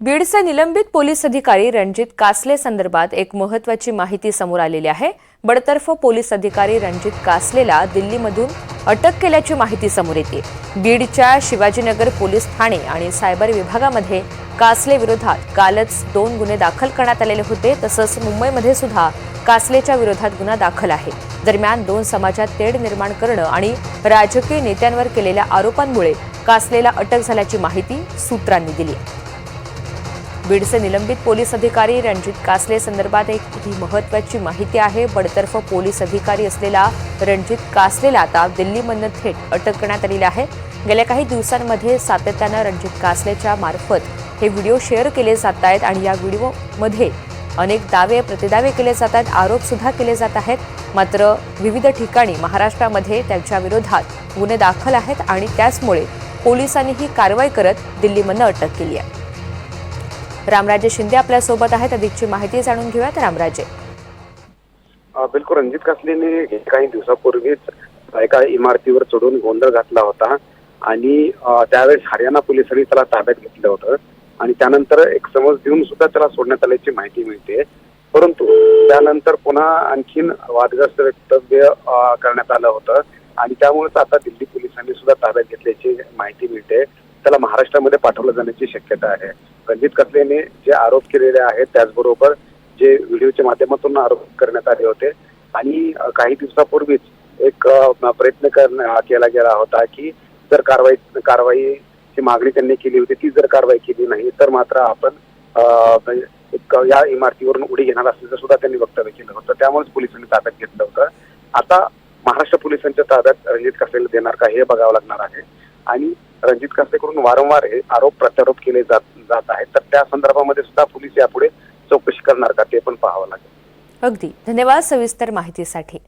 बीडचे निलंबित पोलीस अधिकारी रणजित कासले संदर्भात एक महत्वाची माहिती समोर आलेली आहे. बडतर्फ पोलीस अधिकारी रणजित कासलेला दिल्लीमधून अटक केल्याची माहिती समोर येते. बीडच्या शिवाजीनगर पोलीस ठाणे आणि सायबर विभागामध्ये कासले विरोधात कालच दोन गुन्हे दाखल करण्यात आलेले होते. तसंच मुंबईमध्ये सुद्धा कासलेच्या विरोधात गुन्हा दाखल आहे. दरम्यान दोन समाजात तेढ निर्माण करणं आणि राजकीय नेत्यांवर केलेल्या आरोपांमुळे कासलेला अटक झाल्याची माहिती सूत्रांनी दिली बीडचे निलंबित पोलीस अधिकारी रणजित कासले संदर्भात एक ही महत्वाची माहिती आहे. बडतर्फ पोलीस अधिकारी असलेला रणजित कासलेला आता दिल्लीमधनं थेट अटक करण्यात आलेली आहे. गेल्या काही दिवसांमध्ये सातत्यानं रणजित कासलेच्या मार्फत हे व्हिडिओ शेअर केले जात आहेत आणि या व्हिडिओमध्ये अनेक दावे प्रतिदावे केले जात आहेत आरोप सुद्धा केले जात आहेत. मात्र विविध ठिकाणी महाराष्ट्रामध्ये त्यांच्या विरोधात गुन्हे दाखल आहेत आणि त्याचमुळे पोलिसांनी ही कारवाई करत दिल्लीमधनं अटक केली आहे. रामराजे शिंदे आपल्यासोबत आहेत. अधिकची माहिती जाणून घेऊयात रामराजे. बिलकुल रणजित कासलेने काही दिवसापूर्वीच एका इमारतीवर चढून गोंधळ घातला होता आणि त्यावेळेस हरियाणा पोलिसांनी त्याला ताब्यात घेतलं होतं आणि त्यानंतर एक समज देऊन सुद्धा त्याला सोडण्यात आल्याची माहिती मिळते. परंतु त्यानंतर पुन्हा आणखीन वादग्रस्त वक्तव्य करण्यात आलं होतं आणि त्यामुळेच आता दिल्ली पोलिसांनी सुद्धा ताब्यात घेतल्याची माहिती मिळते. त्याला महाराष्ट्रामध्ये पाठवलं जाण्याची शक्यता आहे. रणजित कसलेने जे आरोप केलेले आहेत त्याचबरोबर जे व्हिडिओच्या माध्यमातून आरोप करण्यात आले होते. आणि काही दिवसापूर्वीच एक प्रयत्न केला गेला होता की जर कारवाई कारवाईची मागणी त्यांनी केली होती ती जर कारवाई केली नाही तर मात्र आपण म्हणजे एक या इमारतीवरून उडी घेणार असल्याचं सुद्धा त्यांनी वक्तव्य केलं होतं. त्यामुळेच पोलिसांनी ताब्यात घेतलं होतं. आता महाराष्ट्र पोलिसांच्या ताब्यात रणजित कासेला देणार का हे बघावं लागणार आहे. आणि रणजित कासेकडून वारंवार हे आरोप प्रत्यारोप केले जात जात आहेत. तर त्या संदर्भामध्ये सुद्धा पोलीस यापुढे चौकशी करणार का ते पण पाहावं लागेल. अगदी. धन्यवाद सविस्तर माहितीसाठी.